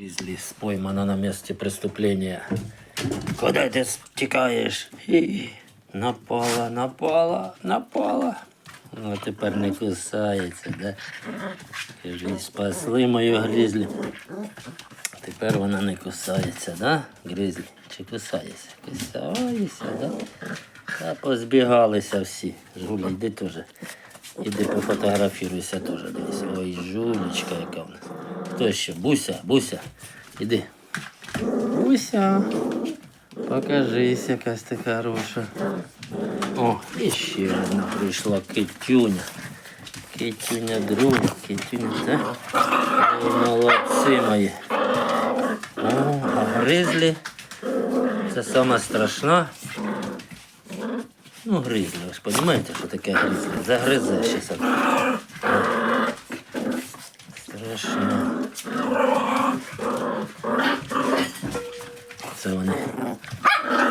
Гризли поймана на месте преступления. Куда ты тікаєш? Напала, напала, напала. Ну, тепер не кусається, да? Кажи, спасли мою грізлі. Тепер вона не кусається, да? Гризлі? Чи кусається? Кусається, да? Та позбігалися всі. Жуля, йди теж. Іди пофотографіруйся теж. Дивись. Ой, жулечка яка в нас. Хто ще? Буся, Буся. Іди. Буся. Покажись, якась ти хороша. О, і ще одна прийшла китюня. Китюня друг, китюня, так? Ой, молодці мої. О, а гризлі. Це саме страшна. Ну, гризлі, ви ж розумієте, що таке гризлі? Загризе сам. Страшно. Це вони.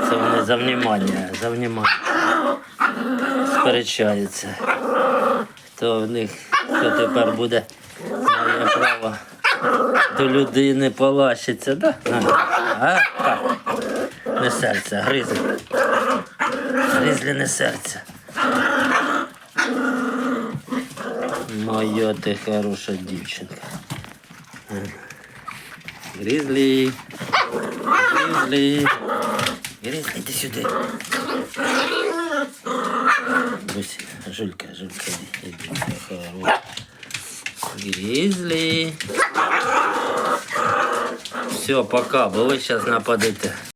Це вони за внимання, за внимання. Сперечаються. Хто в них, хто тепер буде має право до людини полащиться, да? А, а? Так. Не серце, гризлі. Гризлі не серце. Моя ти хороша дівчинка. Гризлі. Гризлі. Гризлі, іди сюди. Бусь, Жулька, Жулька, іди, іди, хороша. Гризлі. Все, пока, бо ви зараз нападете.